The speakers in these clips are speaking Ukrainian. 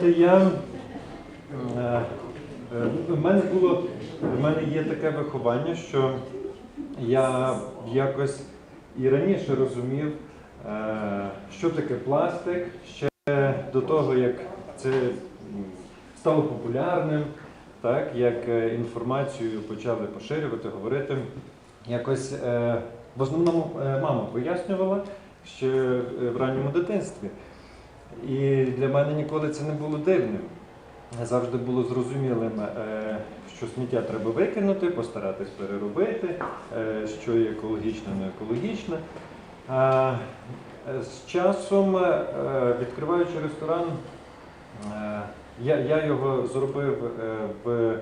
знаєте, я е, е, в мене було в мене є таке виховання, що я якось і раніше розумів, е, що таке пластик ще до того, як це стало популярним, так, як інформацію почали поширювати, говорити. Якось в основному мама пояснювала е, в ранньому дитинстві. І для мене ніколи це не було дивним. Завжди було зрозумілим, е, що сміття треба викинути, постаратись переробити, е, що є екологічне, не екологічне. Е, З часом, відкриваючи ресторан, я, його зробив в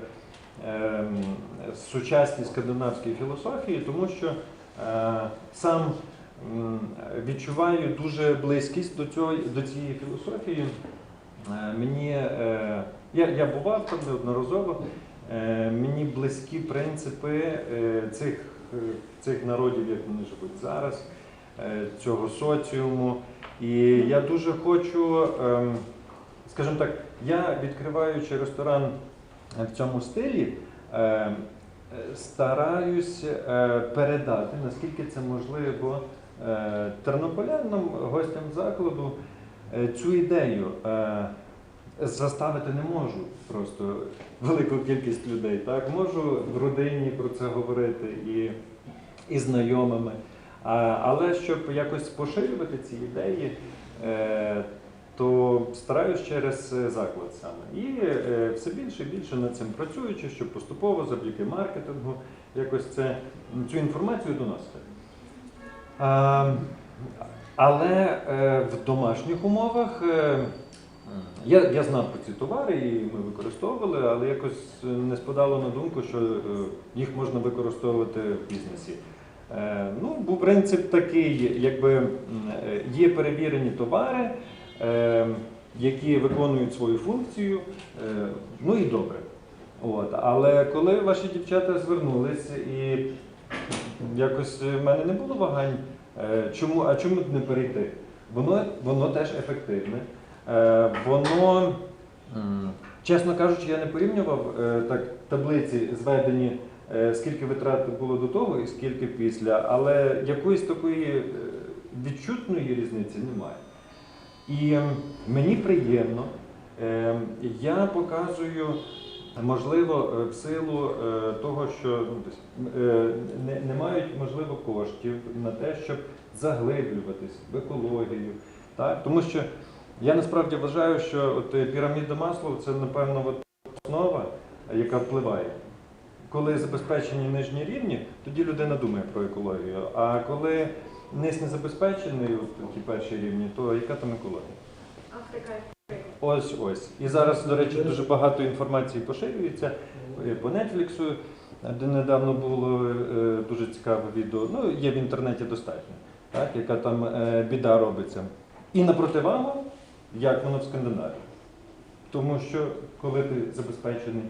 сучасній скандинавській філософії, тому що сам відчуваю дуже близькість до, цього, до цієї філософії. Е, Мені, е, я, я бував там неодноразово, е, мені близькі принципи цих, цих народів, як вони живуть зараз, цього соціуму. І я дуже хочу, ем, скажімо так, я відкриваючи ресторан в цьому стилі, стараюсь передати, наскільки це можливо, тернополянам, гостям закладу, е, цю ідею. Е, Заставити не можу просто велику кількість людей. Так? Можу в родині про це говорити і, і знайомими. Але щоб якось поширювати ці ідеї, е, то стараюсь через е, заклад саме. І е, все більше і більше над цим працюючи, щоб поступово завдяки маркетингу якось це, цю інформацію доносити. А, але е, в домашніх умовах е, я, я знав про ці товари і ми використовували, але якось не спадало на думку, що е, їх можна використовувати в бізнесі. Ну, принцип такий, якби є перевірені товари, які виконують свою функцію, ну і добре. От. Але коли ваші дівчата звернулись і якось в мене не було вагань, е, чому, а чому не перейти? Воно, воно теж ефективне. Е, Воно, чесно кажучи, я не порівнював е, так таблиці зведені, е, скільки витрат було до того і скільки після, але якоїсь такої е, відчутної різниці немає. І мені приємно, е, я показую, можливо, е, в силу е, того, що ну, е, не, мають можливо коштів на те, щоб заглиблюватись в екологію. Так? Тому що я насправді вважаю, що от піраміда Маслоу це, напевно, основа, яка впливає. Коли забезпечені нижні рівні, тоді людина думає про екологію. А коли низ не забезпечений, ті перші рівні, то яка там екологія? Африка. Ось ось. І зараз, до речі, дуже багато інформації поширюється е, по Нетфліксу, де недавно було е, дуже цікаве відео. Ну, є в інтернеті достатньо, так, яка там е, біда робиться. І на противагу, як воно в Скандинавії. Тому що коли ти забезпечений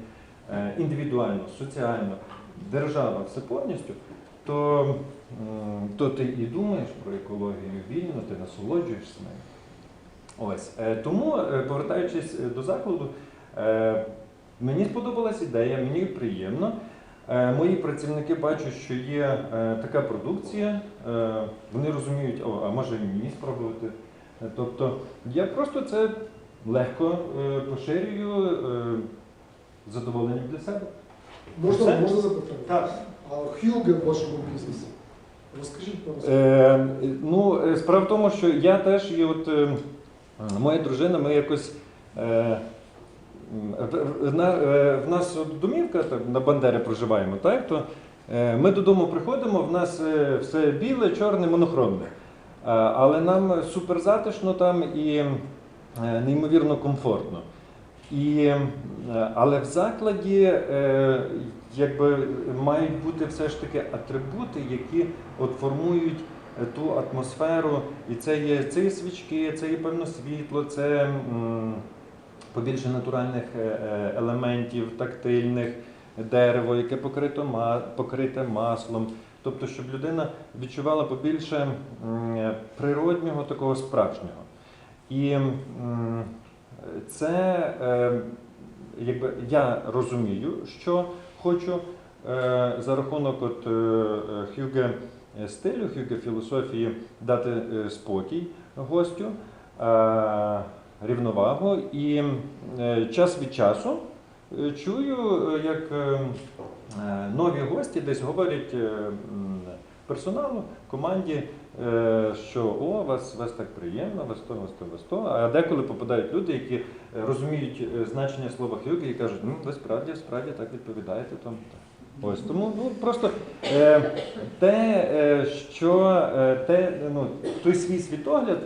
е, індивідуально, соціально, держава все повністю, то, то ти і думаєш про екологію вільно, ти насолоджуєшся нею. Ось. Е, Тому, е, повертаючись е, до закладу, мені сподобалась ідея, мені приємно. Мої працівники бачать, що є така продукція, вони розуміють, о, а може і мені спробувати. Тобто я просто це легко поширюю з задоволенням для себе. Можна, Все? можна запитання? Так. А Хюге в вашому бізнесі? Розкажіть про це. Е, ну, справа в тому, що я теж і от моя дружина, ми якось. Е, в, е, нас домівка на Бандері проживаємо, так? То, е, ми додому приходимо, в нас е, все біле, чорне, монохромне. Е, але нам супер затишно там і е, неймовірно комфортно. І, е, але в закладі е, якби, мають бути все ж таки атрибути, які от формують е, атмосферу. І це є, це є свічки, це є певно світло, це побільше натуральних е, е, елементів, тактильних, дерево, яке покрито, покрите маслом. Тобто, щоб людина відчувала побільше природнього, такого справжнього. І це е, якби я розумію, що хочу за рахунок от, Хюге стилю, Хюге філософії дати е, спокій гостю, е, рівновагу. І е, час від часу е, чую, е, як е, е, нові гості десь говорять е, персоналу, команді, е, що о, вас, вас так приємно, вас то, вас то, вас то. А деколи попадають люди, які е, розуміють е, значення слова хюге і кажуть, ну ви справді, справді так відповідаєте. Тому. Ось тому ну, просто е, те, е, що е, те, ну, той свій світогляд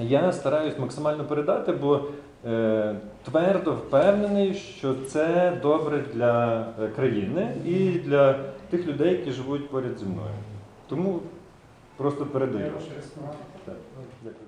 я стараюсь максимально передати, бо е, твердо впевнений, що це добре для е, країни і для тих людей, які живуть поряд зі мною. Тому просто передаю. Так, дякую.